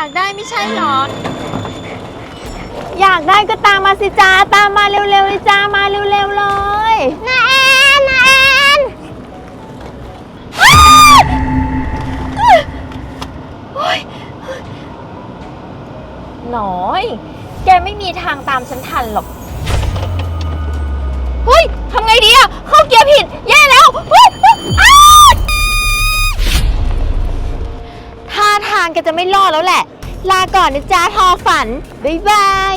อยากได้ไม่ใช่หรอ อยากได้ก็ตามมาสิจ้าตามมาเร็วๆเลยจ้ามาเร็วๆเลยนาแอนนาแอนหน้อย แกไม่มีทางตามฉันทันหรอกเฮ้ยทำไงดีอะเข้าเกียร์ผิด แย่แล้วเฮ้ยเฮ้ยอ้าว ทางแกจะไม่รอดแล้วแหละ ลาก่อนนะจ้าทอฝัน บ๊ายบาย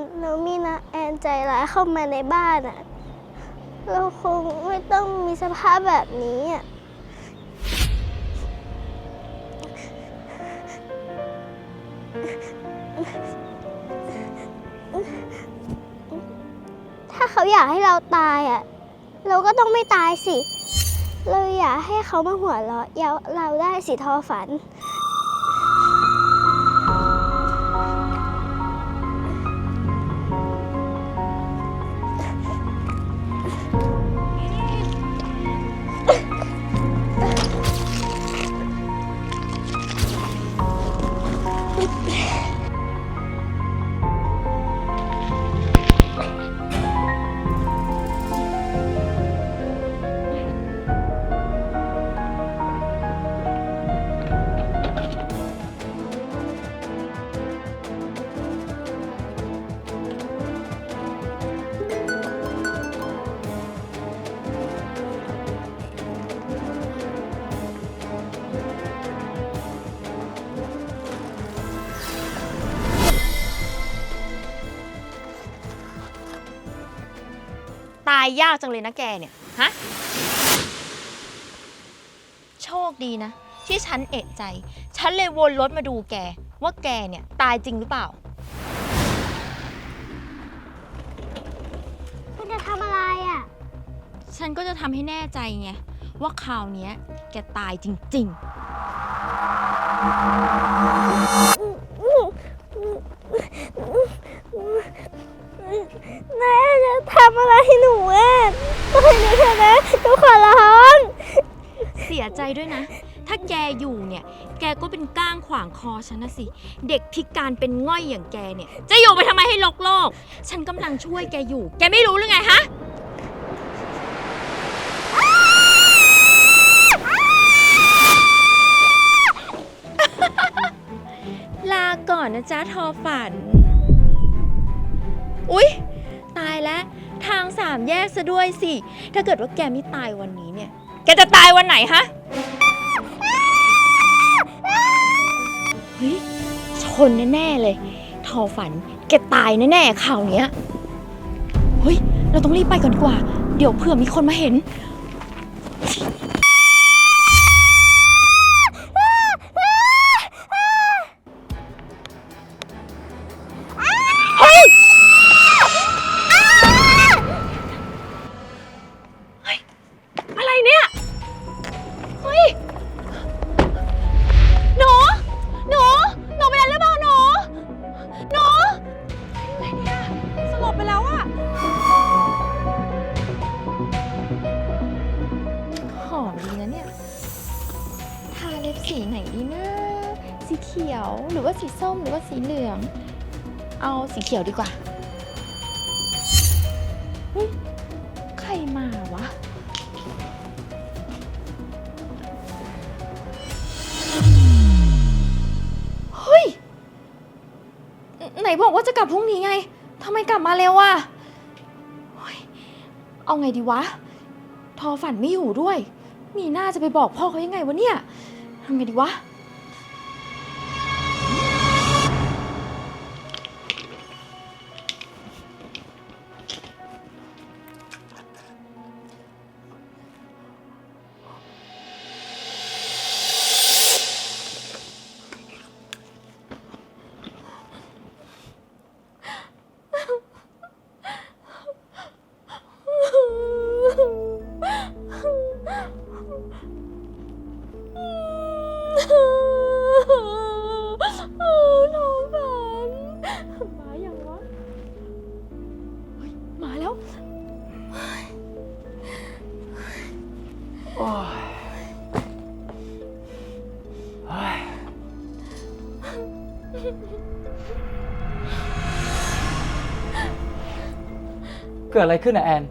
งงานแล้วมีนาแอนใจร้ายเข้ามาในบ้านอะเราคงไม่ต้องมีสภาพแบบนี้อะถ้าเขาอยากให้เราตายอะ เราก็ต้องไม่ตายสิ เราอยากให้เขามาหัวเราะเยาเราได้สิทอฝันายยากจังเลยนะแกเนี่ย ฮะ โชคดีนะ ที่ฉันเอะใจ ฉันเลยวนรถมาดูแก ว่าแกเนี่ย ตายจริงหรือเปล่า คุณจะทำอะไรอะ ฉันก็จะทำให้แน่ใจไง ว่าคราวเนี้ย แกตายจริงนายจะทำอะไรให้หนูอะปล่อยหนูเถอะนะหนูขอร้องๆเสียใจด้วยนะ ถ้าแกอยู่เนี่ย แกก็เป็นก้างขวางคอฉันนะสิ เด็กพิการเป็นง่อยอย่างแกเนี่ย จะอยู่ไปทำไมให้ลกโลก ฉันกำลังช่วยแกอยู่ แกไม่รู้หรือไงฮะ ลาก่อนนะจ๊ะทอฝัน อุ๊ย ตายแล้ว ทางสามแยกซะด้วยสิ ถ้าเกิดว่าแกไม่ตายวันนี้เนี่ย แกจะตายวันไหนฮะเฮ้ยชนแน่ๆเลย ทอฝันแกตายแน่ๆข่าวเนี้ย เฮ้ย เราต้องรีบไปก่อนดีกว่า เดี๋ยวเผื่อมีคนมาเห็น เขียวดีกว่าเฮ้ยใครมาวะ เฮ้ย ไหนบอกว่าจะกลับพรุ่งนี้ไง ทำไมกลับมาเร็วอะเฮ้ยเอาไงดีวะ ทอฝันไม่อยู่ด้วย มีหน้าจะไปบอกพ่อเขายังไงวะเนี่ยทำไงดีวะ เฮ้ยเกิดอะไรขึ้นอะแอน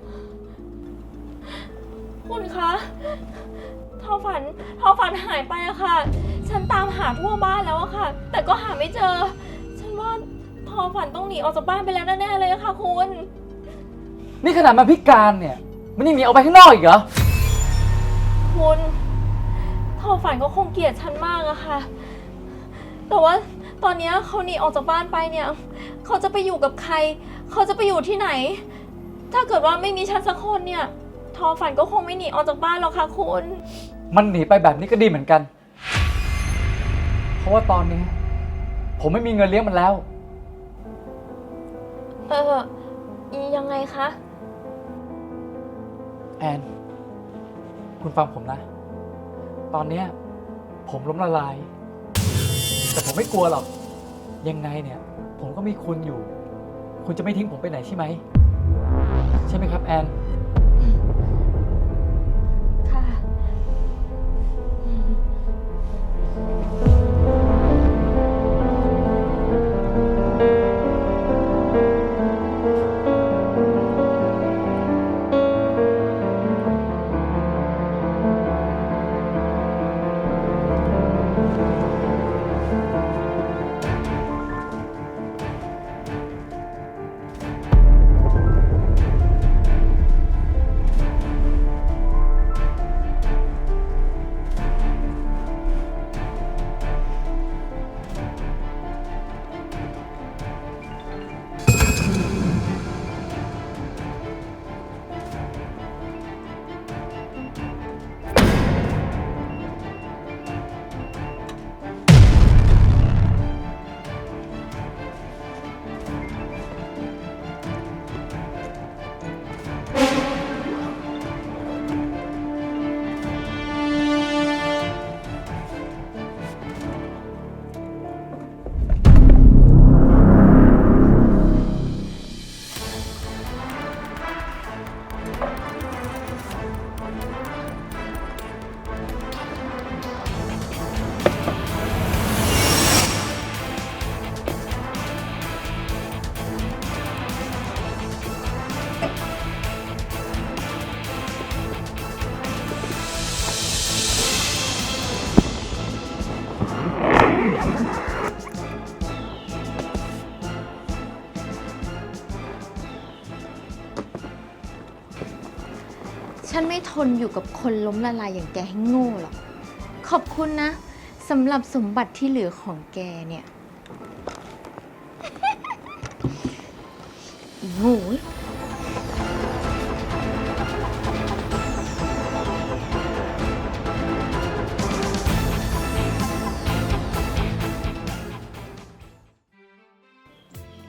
คุณคะทอฝันทอฝันหายไปอะค่ะ ฉันตามหาทั่วบ้านแล้วอะค่ะ แต่ก็หาไม่เจอ ฉันว่าทอฝันต้องหนีออกจากบ้านไปแล้วแน่ๆเลยอะค่ะ คุณ นี่ขนาดมาพิการเนี่ย มันยังหนีออกไปข้างนอกอีกเหรอ คุณ ทอฝันก็คงเกลียดฉันมากอะค่ะ แต่ว่าตอนเนี้ยเขาหนีออกจากบ้านไปเนี่ย เขาจะไปอยู่กับใคร เขาจะไปอยู่ที่ไหน ถ้าเกิดว่าไม่มีฉันสักคนเนี่ย ทอฝันก็คงไม่หนีออกจากบ้านหรอกค่ะคุณ มันหนีไปแบบนี้ก็ดีเหมือนกัน เพราะว่าตอนนี้ ผมไม่มีเงินเลี้ยงมันแล้ว เออยังไงคะ แอน คุณฟังผมนะ ตอนเนี้ยผมล้มละลาย แต่ผมไม่กลัวหรอก ยังไงเนี่ย ผมก็มีคุณอยู่ คุณจะไม่ทิ้งผมไปไหนใช่ไหม ใช่ไหมครับแอน ฉันไม่ทนอยู่กับคนล้มละลายอย่างแกให้โง่หรอก ขอบคุณนะสำหรับสมบัติที่เหลือของแกเนี่ย โง่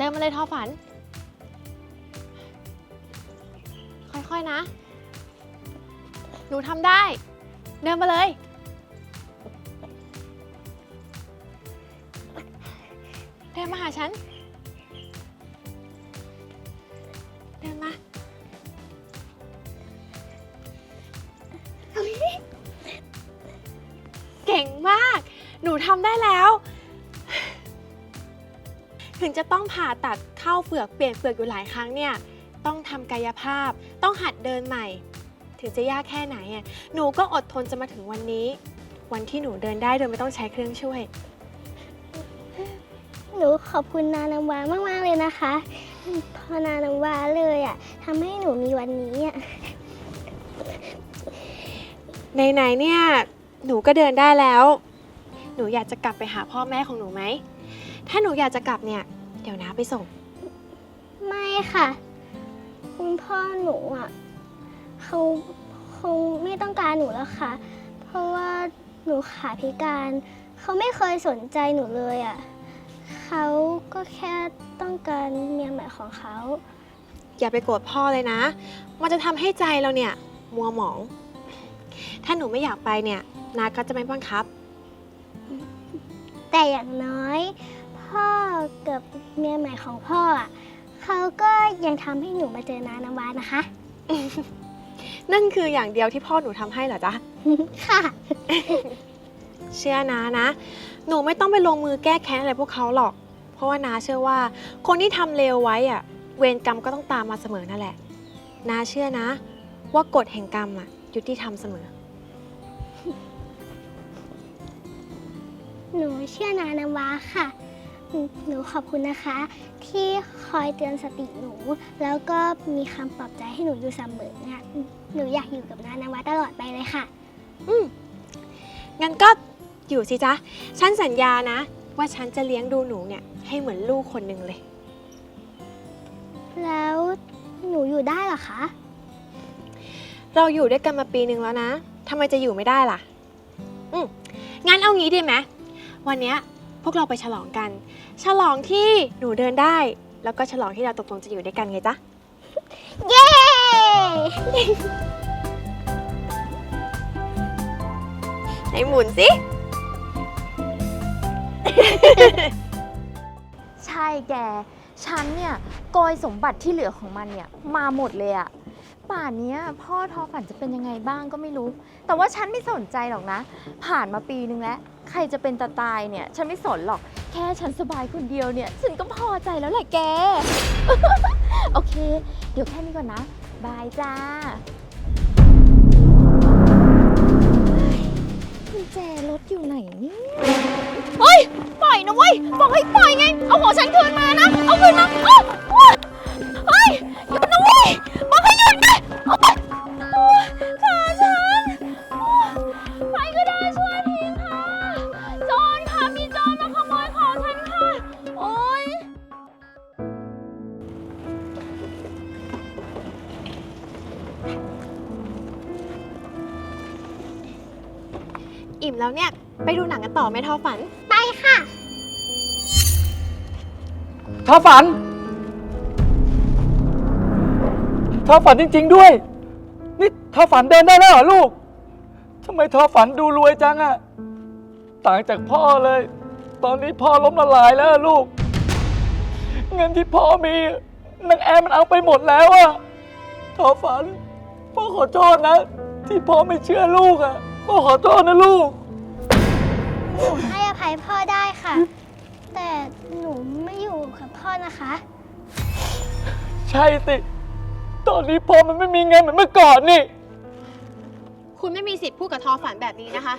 นมาเลยทอฝัน ค่อยๆนะ หนูทำได้ เดินมาเลย เดินมาหาฉัน จะต้องผ่าตัดเข้าเฟือกเปลี่ยนเฟือกอยู่หลายครั้งเนี่ยต้องทำกายภาพ ต้องหัดเดินใหม่ ถึงจะยากแค่ไหนอะหนูก็อดทนจะมาถึงวันนี้ วันที่หนูเดินได้โดยไม่ต้องใช้เครื่องช่วย หนูขอบคุณนาน้ำวามากๆเลยนะคะเพอนาน้ำวาเลยอะทำให้หนูมีวันนี้อะไหนๆเนี่ยหนูก็เดินได้แล้ว หนูอยากจะกลับไปหาพ่อแม่ของหนูไหม ถ้าหนูอยากจะกลับเนี่ยเดี๋ยวน้าไปส่ง ไม่ค่ะ คุณพ่อหนูอะเขาคงไม่ต้องการหนูแล้วค่ะ เพราะว่าหนูขาพิการ เขาไม่เคยสนใจหนูเลยอะเขาก็แค่ต้องการเมียใหม่ของเขาอย่าไปโกรธพ่อเลยนะ มันจะทำให้ใจเราเนี่ย มัวหมอง ถ้าหนูไม่อยากไปเนี่ยนาก็จะไม่บังคับ แต่อย่างน้อย พ่อกับเมียใหม่ของพ่ออะเขาก็ยังทำให้หนูมาเจอนาน้ำว้านะคะ นั่นคืออย่างเดียวที่พ่อหนูทำให้เหรอจ๊ะ ค่ะ เชื่อนะนะ หนูไม่ต้องไปลงมือแก้แค้นอะไรพวกเขาหรอก เพราะว่านาเชื่อว่า คนที่ทำเลวไว้อะเวรกรรมก็ต้องตามมาเสมอนั่นแหละ นาเชื่อนะ ว่ากฎแห่งกรรมอะยุติธรรมเสมอ หนูเชื่อนาน้ำว้าค่ะ หนูหนูขอบคุณนะคะ ที่คอยเตือนสติหนู แล้วก็มีคำปลอบใจให้หนูอยู่เสมอเนี่ยหนูอยากอยู่กับนาน้ำว้าตลอดไปเลยค่ะ อืมงั้นก็อยู่สิจ๊ะ ฉันสัญญานะ ว่าฉันจะเลี้ยงดูหนูเนี่ย ให้เหมือนลูกคนหนึ่งเลย แล้วหนูอยู่ได้เหรอคะ เราอยู่ด้วยกันมาปีหนึ่งแล้วนะทำไมจะอยู่ไม่ได้ล่ะ อืมงั้นเอางี้ดีไหมวันเนี้ยพวกเราไปฉลองกัน ฉลองที่หนูเดินได้ แล้วก็ฉลองที่เราตกลงจะอยู่ด้วยกันไงจ๊ะ เย้ ไหนหมุนสิ ใช่แก ฉันเนี่ยโกยสมบัติที่เหลือของมันเนี่ย มาหมดเลยอะ ป่านนี้พ่อทอฝันจะเป็นยังไงบ้างก็ไม่รู้ แต่ว่าฉันไม่สนใจหรอกนะ ผ่านมาปีนึงแล้ว ใครจะเป็นตาตายเนี่ย ฉันไม่สนหรอก แค่ฉันสบายคนเดียวเนี่ย ฉันก็พอใจแล้วแหละแก โอเค เดี๋ยวแค่นี้ก่อนนะ บายจ้ากุญแจรถอยู่ไหนเนี่ย เฮ้ย ปล่อยนะเว้ย บอกให้ปล่อยไง เอาหัวฉันคืน ทอฝัน ไปค่ะ ท้าฝัน ท้าฝันจริง ๆ ด้วย นี่ท้าฝันเดินได้แล้วเหรอลูกทำไมท้าฝันดูรวยจังอะต่างจากพ่อเลย ตอนนี้พ่อล้มละลายแล้วอะลูก เงินที่พ่อมีนางแอมมันเอาไปหมดแล้วอะท้าฝัน พ่อขอโทษนะ ที่พ่อไม่เชื่อลูกอะพ่อขอโทษนะลูก หนูให้อภัยพ่อได้ค่ะ แต่หนูไม่อยู่กับพ่อนะคะ ใช่สิ ตอนนี้พ่อมันไม่มีเงินเหมือนเมื่อก่อนนี่ คุณไม่มีสิทธิ์พูดกับทอฝันแบบนี้นะคะ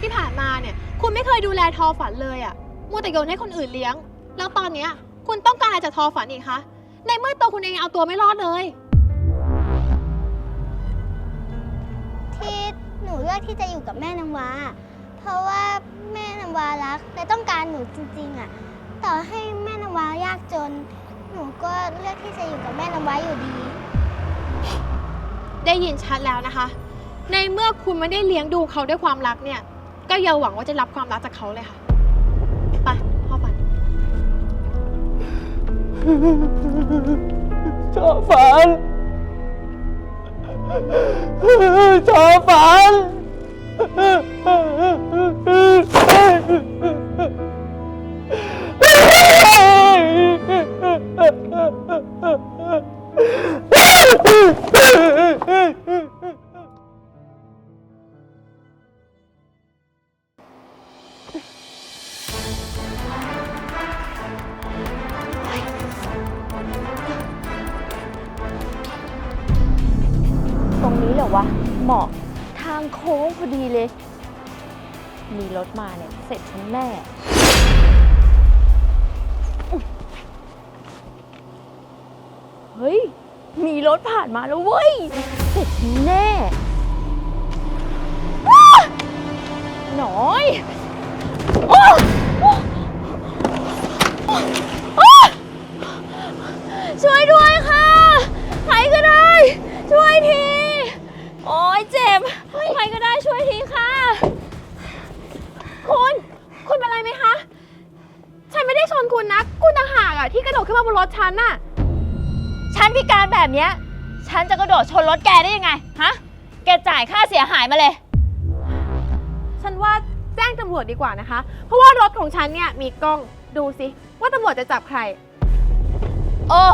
ที่ผ่านมาเนี่ยคุณไม่เคยดูแลทอฝันเลยอะ่ะมัวแต่โยนให้คนอื่นเลี้ยง แล้วตอนเนี้ยคุณต้องการอะไรจากทอฝันอีกคะ ในเมื่อตัวคุณเองยังเอาตัวไม่รอดเลย ที่หนูเลือกที่จะอยู่กับแม่น้ำว้า เพราะว่าแม่น้ำว้ารักและต้องการหนูจริงๆอะต่อให้แม่น้ำว้ายากจน หนูก็เลือกที่จะอยู่กับแม่น้ำว้าอยู่ดี ได้ยินชัดแล้วนะคะ ในเมื่อคุณไม่ได้เลี้ยงดูเขาด้วยความรักเนี่ย ก็อย่าหวังว่าจะรับความรักจากเขาเลยค่ะ ไปพ่อฝันชอบฝันชอบฝัน ตรงนี้เหรอวะเหมาะ โค้งพอดีเลย มีรถมาเนี่ย เสร็จฉันแน่เฮ้ย มีรถผ่านมาแล้วเว้ย เสร็จฉันแน่หน่อย โอ้ เนี้ย ฉันจะกระโดดชนรถแกได้ยังไง ฮะ แกจ่ายค่าเสียหายมาเลย ฉันว่าแจ้งตำรวจดีกว่านะคะ เพราะว่ารถของฉันเนี่ยมีกล้องดูสิ ว่าตำรวจจะจับใครเออ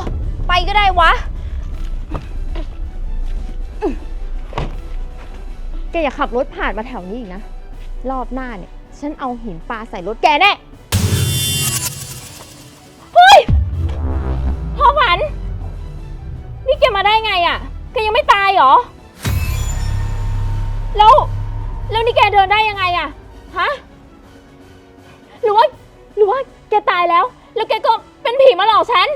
ไปก็ได้วะ แกอย่าขับรถผ่านมาแถวนี้อีกนะ รอบหน้าเนี่ย ฉันเอาหินปลาใส่รถแกแน่ เหรอ แล้ว แล้วนี่แกเดินได้ยังไงอะ่ะฮะ หรือว่า หรือว่าแกตายแล้ว แล้วแกก็เป็นผีมาหลอกฉัน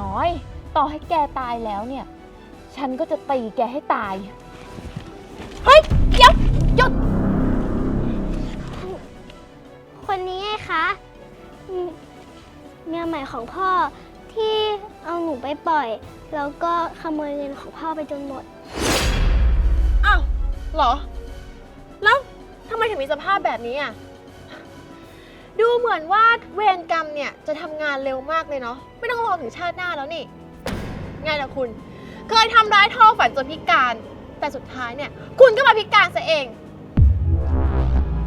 น้อย ต่อให้แกตายแล้วเนี่ย ฉันก็จะตีแกให้ตาย เฮ้ย เดี๋ยวหยุด คนนี้ไงคะอืมเมียใหม่ของพ่อ ที่เอาหนูไปปล่อย แล้วก็ขโมยเงินของพ่อไปจนหมด อ้าวเหรอ แล้วทำไมถึงมีสภาพแบบนี้อะ ดูเหมือนว่าเวรกรรมเนี่ยจะทำงานเร็วมากเลยเนาะ ไม่ต้องรอถึงชาติหน้าแล้วนี่ ไงล่ะคุณ เคยทำร้ายท่อฝันจนพิการ แต่สุดท้ายเนี่ย คุณก็มาพิการซะเอง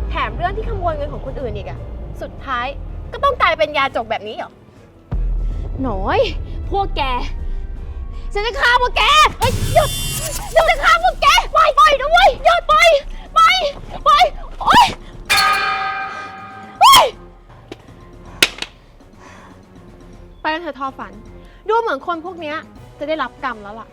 แถมเรื่องที่ขโมยเงินของคนอื่นอีกอะสุดท้ายก็ต้องกลายเป็นยาจกแบบนี้เหรอ หน่อย พวกแก ฉันจะฆ่าพวกแกเฮ้ยหยุดฉันจะฆ่าพวกแกปล่อยปล่อยนะเว้ยหยุดปล่อยปล่อยปล่อยโอ๊ยโอ๊ยไปกันเถอะทอฝัน ดูเหมือนคนพวกเนี้ยจะได้รับกรรมแล้วล่ะ